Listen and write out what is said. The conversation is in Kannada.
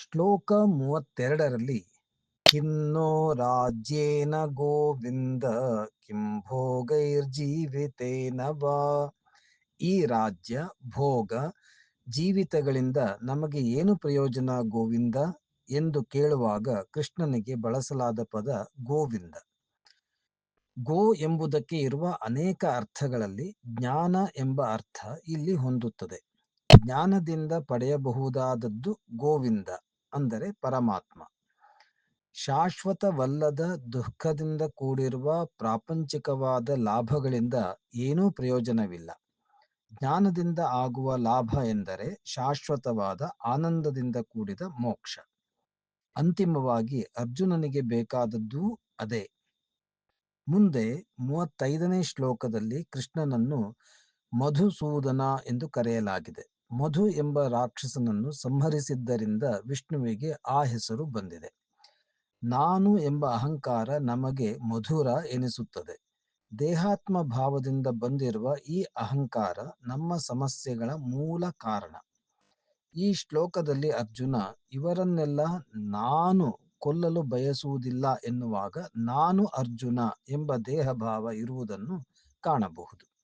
ಶ್ಲೋಕ ಮೂವತ್ತೆರಡರಲ್ಲಿ, ಕಿನ್ನೋ ರಾಜ್ಯೇನ ಗೋವಿಂದ, ಕಿಂ ಭೋಗೈರ್ಜೀವಿತೇನ ವಾ? ಈ ರಾಜ್ಯ ಭೋಗ ಜೀವಿತಗಳಿಂದ ನಮಗೆ ಏನು ಪ್ರಯೋಜನ ಗೋವಿಂದ? ಎಂದು ಕೇಳುವಾಗ ಕೃಷ್ಣನಿಗೆ ಬಳಸಲಾದ ಪದ ಗೋವಿಂದ. ಗೋ ಎಂಬುದಕ್ಕೆ ಇರುವ ಅನೇಕ ಅರ್ಥಗಳಲ್ಲಿ ಜ್ಞಾನ ಎಂಬ ಅರ್ಥ ಇಲ್ಲಿ ಹೊಂದುತ್ತದೆ. ಜ್ಞಾನದಿಂದ ಪಡೆಯಬಹುದಾದದ್ದು ಗೋವಿಂದ. ಅಂದರೆ ಪರಮಾತ್ಮ. ಶಾಶ್ವತವಲ್ಲದ ದುಃಖದಿಂದ ಕೂಡಿರುವ ಪ್ರಾಪಂಚಿಕವಾದ ಲಾಭಗಳಿಂದ ಏನೂ ಪ್ರಯೋಜನವಿಲ್ಲ. ಜ್ಞಾನದಿಂದ ಆಗುವ ಲಾಭ ಎಂದರೆ ಶಾಶ್ವತವಾದ ಆನಂದದಿಂದ ಕೂಡಿದ ಮೋಕ್ಷ. ಅಂತಿಮವಾಗಿ ಅರ್ಜುನನಿಗೆ ಬೇಕಾದದ್ದೂ ಅದೇ. ಮುಂದೆ ಮೂವತ್ತೈದನೇ ಶ್ಲೋಕದಲ್ಲಿ ಕೃಷ್ಣನನ್ನು ಮಧುಸೂದನ ಎಂದು ಕರೆಯಲಾಗಿದೆ. ಮಧು ಎಂಬ ರಾಕ್ಷಸನನ್ನು ಸಂಹರಿಸಿದ್ದರಿಂದ ವಿಷ್ಣುವಿಗೆ ಆ ಹೆಸರು ಬಂದಿದೆ. ನಾನು ಎಂಬ ಅಹಂಕಾರ ನಮಗೆ ಮಧುರ ಎನಿಸುತ್ತದೆ. ದೇಹಾತ್ಮ ಭಾವದಿಂದ ಬಂದಿರುವ ಈ ಅಹಂಕಾರ ನಮ್ಮ ಸಮಸ್ಯೆಗಳ ಮೂಲ ಕಾರಣ. ಈ ಶ್ಲೋಕದಲ್ಲಿ ಅರ್ಜುನ, ಇವರನ್ನೆಲ್ಲ ನಾನು ಕೊಲ್ಲಲು ಬಯಸುವುದಿಲ್ಲ ಎನ್ನುವಾಗ ನಾನು ಅರ್ಜುನ ಎಂಬ ದೇಹಭಾವ ಇರುವುದನ್ನು ಕಾಣಬಹುದು.